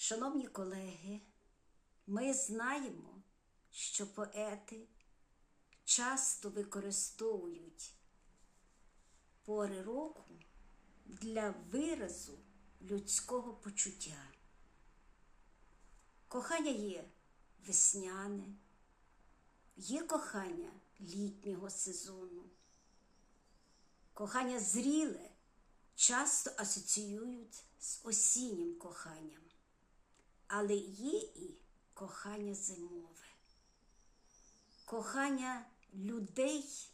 Шановні колеги, ми знаємо, що поети часто використовують пори року для виразу людського почуття. Кохання є весняне, є кохання літнього сезону. Кохання зріле часто асоціюють з осіннім коханням, але є і кохання зимове, кохання людей,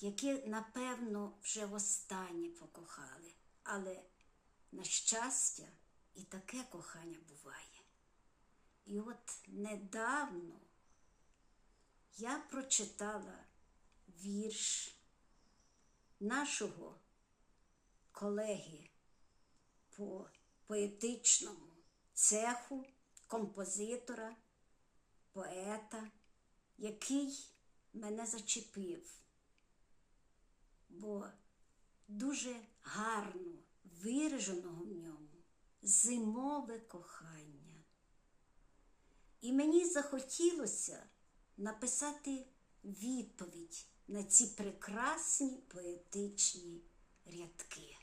які, напевно, вже востаннє покохали, але, на щастя, і таке кохання буває. І от недавно я прочитала вірш нашого колеги по поетичному цеху, композитора, поета, який мене зачепив, бо дуже гарно вираженого в ньому зимове кохання. І мені захотілося написати відповідь на ці прекрасні поетичні рядки,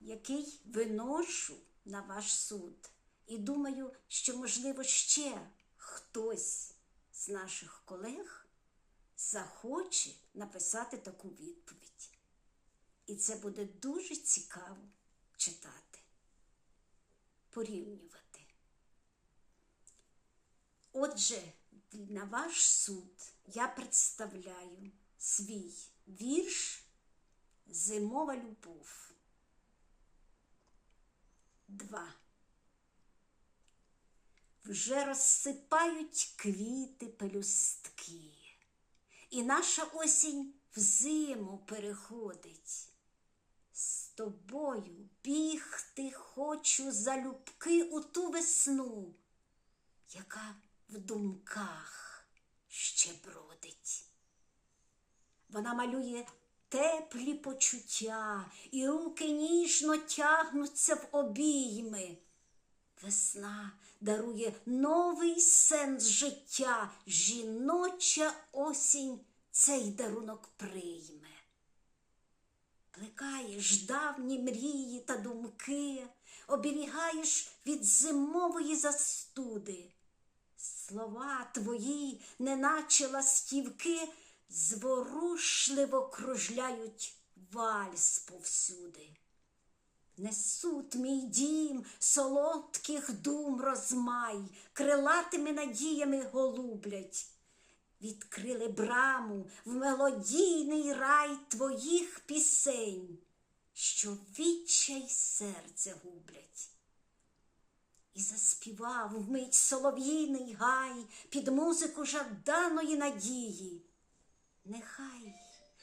який виношу на ваш суд. І думаю, що, можливо, ще хтось з наших колег захоче написати таку відповідь. І це буде дуже цікаво читати, порівнювати. Отже, на ваш суд я представляю свій вірш Зимова любов. Два. Вже розсипають квіти пелюстки, і наша осінь в зиму переходить. З тобою бігти хочу залюбки у ту весну, яка в думках ще бродить. Вона малює теплі почуття, і руки ніжно тягнуться в обійми. Весна дарує новий сенс життя, жіноча осінь цей дарунок прийме. Плекаєш давні мрії та думки, оберігаєш від зимової застуди. Слова твої, неначе ластівки, зворушливо кружляють вальс повсюди. Несуть мій дім солодких дум розмай, крилатими надіями голублять. Відкрили браму в мелодійний рай твоїх пісень, що відчай серце гублять. І заспівав вмить солов'їний гай під музику жаданої надії. Нехай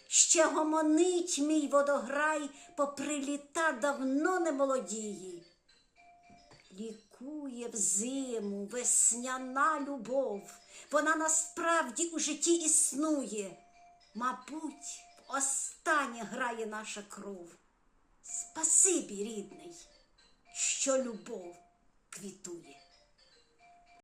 ще гомонить мій водограй, попри літа давно не молодії. Лікує в зиму весняна любов, вона насправді у житті існує. Мабуть, останнє грає наша кров. Спасибі, рідний, що любов квітує.